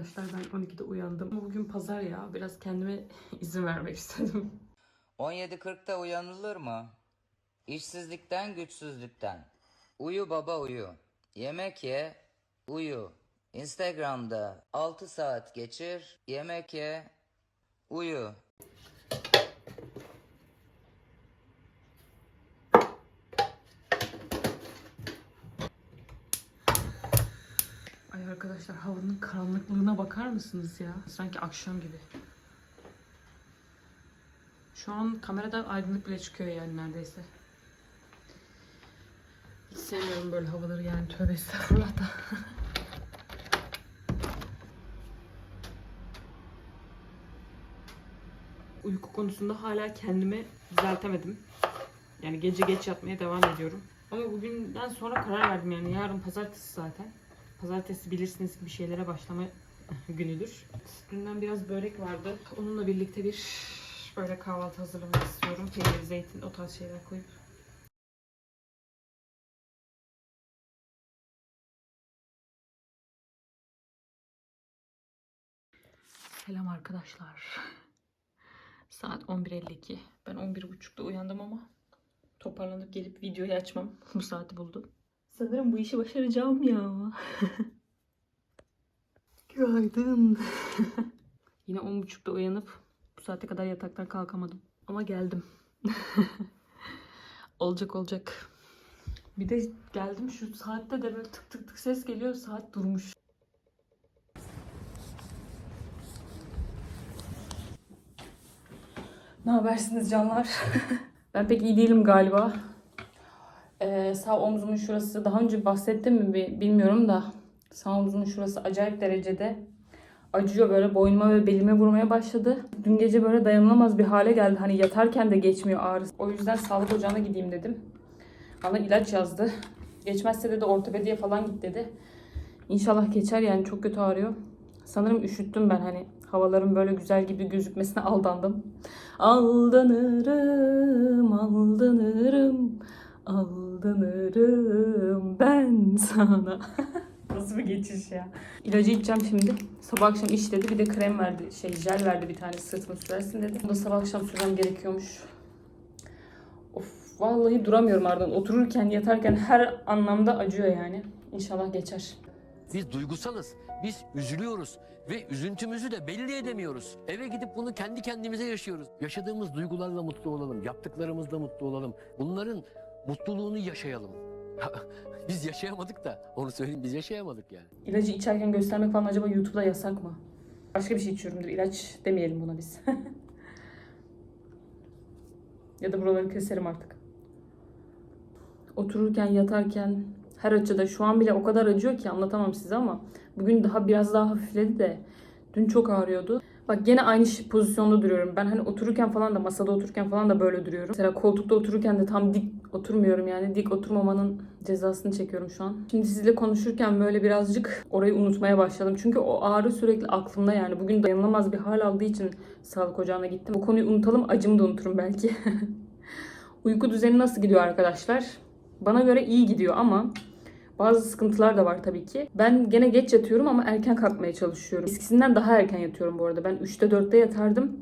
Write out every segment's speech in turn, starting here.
arkadaşlar ben 12'de uyandım. Bugün pazar ya biraz kendime izin vermek istedim. 17.40'da uyanılır mı? İşsizlikten, güçsüzlükten. Uyu baba uyu. Yemek ye, uyu. Instagram'da 6 saat geçir, yemek ye, uyu. Arkadaşlar havanın karanlıklığına bakar mısınız ya? Sanki akşam gibi. Şu an kamerada aydınlık bile çıkıyor yani neredeyse. Hiç sevmiyorum böyle havaları yani tövbe estağfurullah da. Uyku konusunda hala kendimi düzeltemedim. Yani gece geç yatmaya devam ediyorum. Ama bugünden sonra karar verdim yani yarın pazartesi zaten. Pazartesi bilirsiniz bir şeylere başlama günüdür. Dünden biraz börek vardı. Onunla birlikte bir böyle kahvaltı hazırlamak istiyorum. Peynir, zeytin o tarz şeyler koyup. Selam arkadaşlar. Saat 11.52. Ben 11.30'da uyandım ama toparlanıp gelip videoyu açmam bu saati buldu. Sanırım bu işi başaracağım ya. Günaydın. Yine 10.30'da uyanıp bu saate kadar yataktan kalkamadım. Ama geldim. olacak olacak. Bir de geldim şu saatte de böyle tık tık tık ses geliyor. Saat durmuş. Ne habersiniz canlar? ben pek iyi değilim galiba. Ee, sağ omzumun şurası daha önce bahsettim mi bi- bilmiyorum da sağ omzumun şurası acayip derecede acıyor böyle boynuma ve belime vurmaya başladı. Dün gece böyle dayanılamaz bir hale geldi. Hani yatarken de geçmiyor ağrısı. O yüzden sağlık ocağına gideyim dedim. Bana ilaç yazdı. Geçmezse dedi ortopediye falan git dedi. İnşallah geçer yani çok kötü ağrıyor. Sanırım üşüttüm ben hani havaların böyle güzel gibi gözükmesine aldandım. Aldanırım, aldanırım, aldanırım ben sana. Nasıl bir geçiş ya. İlacı içeceğim şimdi. Sabah akşam iç dedi. Bir de krem verdi. Şey jel verdi bir tane sırtıma sürersin dedi. Onu da sabah akşam sürmem gerekiyormuş. Of vallahi duramıyorum ardından. Otururken yatarken her anlamda acıyor yani. İnşallah geçer. Biz duygusalız. Biz üzülüyoruz ve üzüntümüzü de belli edemiyoruz. Eve gidip bunu kendi kendimize yaşıyoruz. Yaşadığımız duygularla mutlu olalım, yaptıklarımızla mutlu olalım. Bunların mutluluğunu yaşayalım. biz yaşayamadık da onu söyleyeyim biz yaşayamadık yani. İlacı içerken göstermek falan acaba YouTube'da yasak mı? Başka bir şey içiyorumdur. İlaç demeyelim buna biz. ya da buraları keserim artık. Otururken, yatarken, her açıda şu an bile o kadar acıyor ki anlatamam size ama bugün daha biraz daha hafifledi de dün çok ağrıyordu. Bak gene aynı pozisyonda duruyorum. Ben hani otururken falan da masada otururken falan da böyle duruyorum. Mesela koltukta otururken de tam dik oturmuyorum yani. Dik oturmamanın cezasını çekiyorum şu an. Şimdi sizle konuşurken böyle birazcık orayı unutmaya başladım. Çünkü o ağrı sürekli aklımda yani. Bugün dayanılamaz bir hal aldığı için sağlık ocağına gittim. O konuyu unutalım acımı da unuturum belki. Uyku düzeni nasıl gidiyor arkadaşlar? Bana göre iyi gidiyor ama bazı sıkıntılar da var tabii ki. Ben gene geç yatıyorum ama erken kalkmaya çalışıyorum. Eskisinden daha erken yatıyorum bu arada. Ben 3'te 4'te yatardım.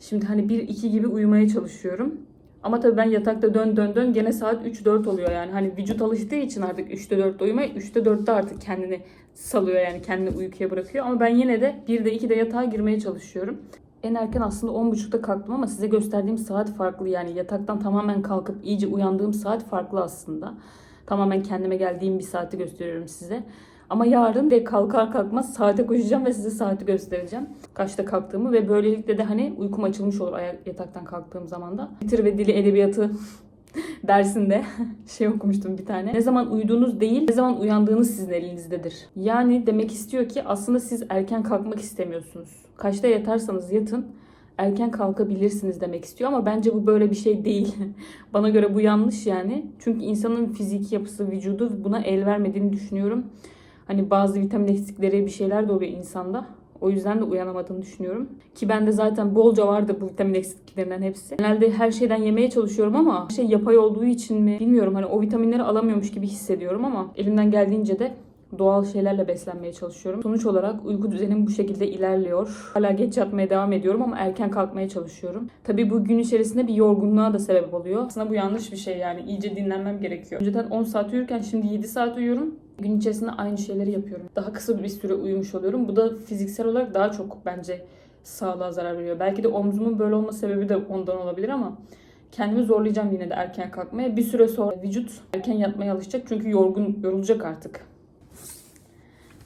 Şimdi hani 1-2 gibi uyumaya çalışıyorum. Ama tabii ben yatakta dön dön dön gene saat 3-4 oluyor yani. Hani vücut alıştığı için artık 3'te 4'te uyumaya 3'te 4'te artık kendini salıyor yani kendini uykuya bırakıyor. Ama ben yine de 1'de 2'de yatağa girmeye çalışıyorum. En erken aslında 10.30'da kalktım ama size gösterdiğim saat farklı. Yani yataktan tamamen kalkıp iyice uyandığım saat farklı aslında. Tamamen kendime geldiğim bir saati gösteriyorum size. Ama yarın de kalkar kalkmaz saate koşacağım ve size saati göstereceğim. Kaçta kalktığımı ve böylelikle de hani uykum açılmış olur ayak yataktan kalktığım zaman da. Bitir ve dili edebiyatı dersinde şey okumuştum bir tane. Ne zaman uyuduğunuz değil, ne zaman uyandığınız sizin elinizdedir. Yani demek istiyor ki aslında siz erken kalkmak istemiyorsunuz. Kaçta yatarsanız yatın, erken kalkabilirsiniz demek istiyor ama bence bu böyle bir şey değil. Bana göre bu yanlış yani. Çünkü insanın fiziki yapısı, vücudu buna el vermediğini düşünüyorum. Hani bazı vitamin eksikleri bir şeyler de oluyor insanda. O yüzden de uyanamadığını düşünüyorum. Ki bende zaten bolca vardı bu vitamin eksikliklerinden hepsi. Genelde her şeyden yemeye çalışıyorum ama şey yapay olduğu için mi bilmiyorum. Hani o vitaminleri alamıyormuş gibi hissediyorum ama elimden geldiğince de doğal şeylerle beslenmeye çalışıyorum. Sonuç olarak uyku düzenim bu şekilde ilerliyor. Hala geç yatmaya devam ediyorum ama erken kalkmaya çalışıyorum. Tabii bu gün içerisinde bir yorgunluğa da sebep oluyor. Aslında bu yanlış bir şey yani. İyice dinlenmem gerekiyor. Önceden 10 saat uyurken şimdi 7 saat uyuyorum. Gün içerisinde aynı şeyleri yapıyorum. Daha kısa bir süre uyumuş oluyorum. Bu da fiziksel olarak daha çok bence sağlığa zarar veriyor. Belki de omzumun böyle olma sebebi de ondan olabilir ama kendimi zorlayacağım yine de erken kalkmaya. Bir süre sonra vücut erken yatmaya alışacak çünkü yorgun, yorulacak artık.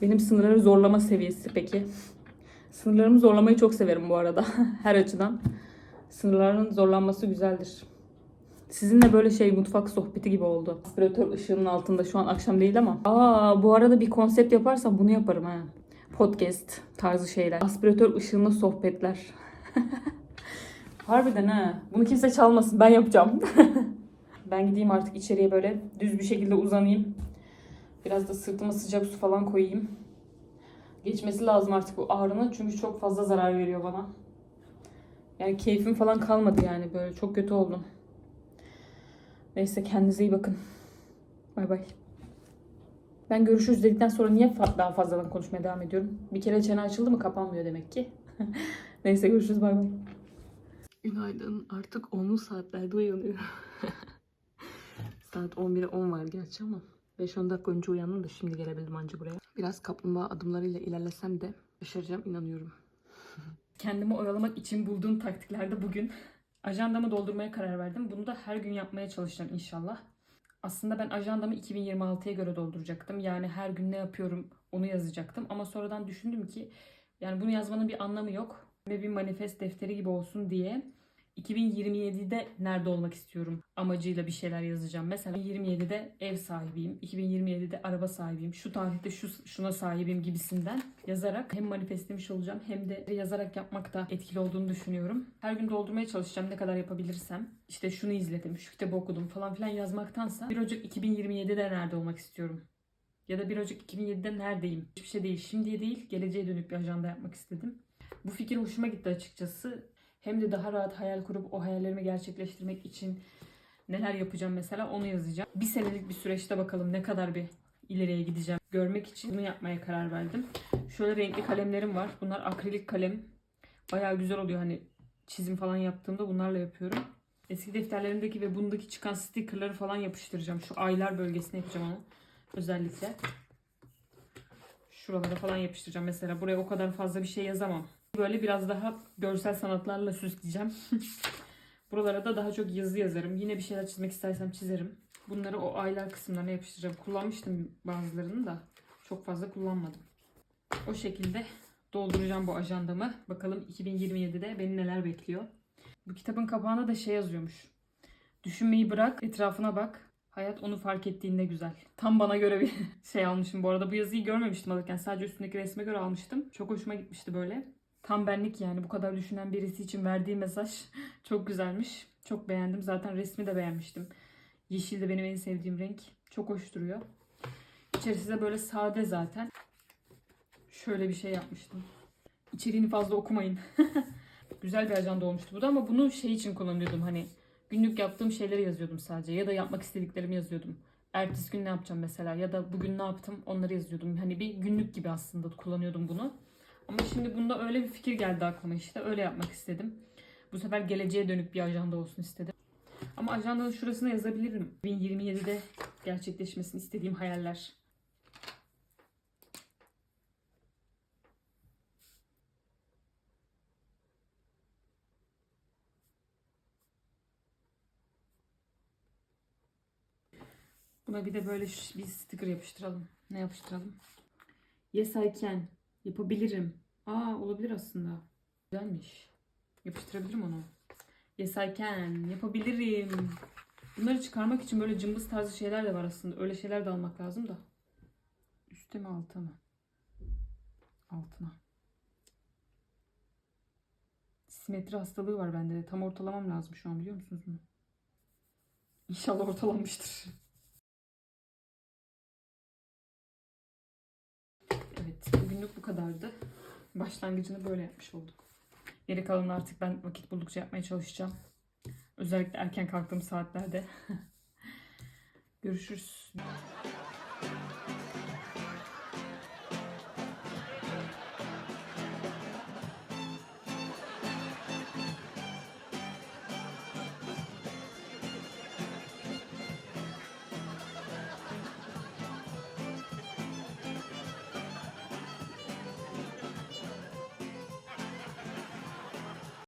Benim sınırları zorlama seviyesi peki. Sınırlarımı zorlamayı çok severim bu arada. Her açıdan. Sınırların zorlanması güzeldir. Sizinle böyle şey mutfak sohbeti gibi oldu. Aspiratör ışığının altında şu an akşam değil ama. Aa bu arada bir konsept yaparsam bunu yaparım ha. Podcast tarzı şeyler. Aspiratör ışığında sohbetler. Harbiden ha. Bunu kimse çalmasın. Ben yapacağım. ben gideyim artık içeriye böyle düz bir şekilde uzanayım. Biraz da sırtıma sıcak su falan koyayım. Geçmesi lazım artık bu ağrının çünkü çok fazla zarar veriyor bana. Yani keyfim falan kalmadı yani böyle çok kötü oldum. Neyse kendinize iyi bakın. Bay bay. Ben görüşürüz dedikten sonra niye daha fazladan konuşmaya devam ediyorum? Bir kere çene açıldı mı kapanmıyor demek ki. Neyse görüşürüz bay bay. Günaydın. Artık 10'lu saatlerde uyanıyorum. Saat 11'e 10 var gerçi ama 5-10 dakika önce uyandım da şimdi gelebildim anca buraya. Biraz kaplumbağa adımlarıyla ilerlesem de başaracağım inanıyorum. Kendimi oyalamak için bulduğum taktiklerde bugün ajandamı doldurmaya karar verdim. Bunu da her gün yapmaya çalışacağım inşallah. Aslında ben ajandamı 2026'ya göre dolduracaktım. Yani her gün ne yapıyorum onu yazacaktım. Ama sonradan düşündüm ki yani bunu yazmanın bir anlamı yok. Ve bir manifest defteri gibi olsun diye 2027'de nerede olmak istiyorum amacıyla bir şeyler yazacağım. Mesela 27'de ev sahibiyim, 2027'de araba sahibiyim, şu tarihte şu şuna sahibim gibisinden yazarak hem manifestlemiş olacağım hem de yazarak yapmak da etkili olduğunu düşünüyorum. Her gün doldurmaya çalışacağım ne kadar yapabilirsem. İşte şunu izledim, şu kitabı okudum falan filan yazmaktansa 1 Ocak 2027'de nerede olmak istiyorum? Ya da 1 Ocak 2007'de neredeyim? Hiçbir şey değil. Şimdiye değil, geleceğe dönük bir ajanda yapmak istedim. Bu fikir hoşuma gitti açıkçası hem de daha rahat hayal kurup o hayallerimi gerçekleştirmek için neler yapacağım mesela onu yazacağım. Bir senelik bir süreçte bakalım ne kadar bir ileriye gideceğim görmek için bunu yapmaya karar verdim. Şöyle renkli kalemlerim var. Bunlar akrilik kalem. Bayağı güzel oluyor hani çizim falan yaptığımda bunlarla yapıyorum. Eski defterlerimdeki ve bundaki çıkan stickerları falan yapıştıracağım. Şu aylar bölgesine yapacağım onu. Özellikle. Şuralara falan yapıştıracağım. Mesela buraya o kadar fazla bir şey yazamam. Böyle biraz daha görsel sanatlarla süsleyeceğim. Buralara da daha çok yazı yazarım. Yine bir şeyler çizmek istersem çizerim. Bunları o aylar kısımlarına yapıştıracağım. Kullanmıştım bazılarını da. Çok fazla kullanmadım. O şekilde dolduracağım bu ajandamı. Bakalım 2027'de beni neler bekliyor. Bu kitabın kapağında da şey yazıyormuş. Düşünmeyi bırak, etrafına bak. Hayat onu fark ettiğinde güzel. Tam bana göre bir şey almışım bu arada. Bu yazıyı görmemiştim alırken. Sadece üstündeki resme göre almıştım. Çok hoşuma gitmişti böyle. Tam benlik yani bu kadar düşünen birisi için verdiği mesaj çok güzelmiş. Çok beğendim. Zaten resmi de beğenmiştim. Yeşil de benim en sevdiğim renk. Çok hoş duruyor. İçerisi de böyle sade zaten. Şöyle bir şey yapmıştım. İçeriğini fazla okumayın. Güzel bir ajanda olmuştu bu da ama bunu şey için kullanıyordum hani günlük yaptığım şeyleri yazıyordum sadece ya da yapmak istediklerimi yazıyordum. Ertesi gün ne yapacağım mesela ya da bugün ne yaptım onları yazıyordum. Hani bir günlük gibi aslında kullanıyordum bunu. Ama şimdi bunda öyle bir fikir geldi aklıma işte. Öyle yapmak istedim. Bu sefer geleceğe dönük bir ajanda olsun istedim. Ama ajandanın şurasına yazabilirim. 2027'de gerçekleşmesini istediğim hayaller. Buna bir de böyle bir sticker yapıştıralım. Ne yapıştıralım? Yes I can. Yapabilirim. Aa olabilir aslında. Güzelmiş. Yapıştırabilirim onu. Yes I can. Yapabilirim. Bunları çıkarmak için böyle cımbız tarzı şeyler de var aslında. Öyle şeyler de almak lazım da. Üste mi alta mı? Altına. Simetri hastalığı var bende de. Tam ortalamam lazım şu an biliyor musunuz bunu? İnşallah ortalanmıştır. Kadardı. Başlangıcını böyle yapmış olduk. Geri kalanını artık ben vakit buldukça yapmaya çalışacağım. Özellikle erken kalktığım saatlerde. Görüşürüz.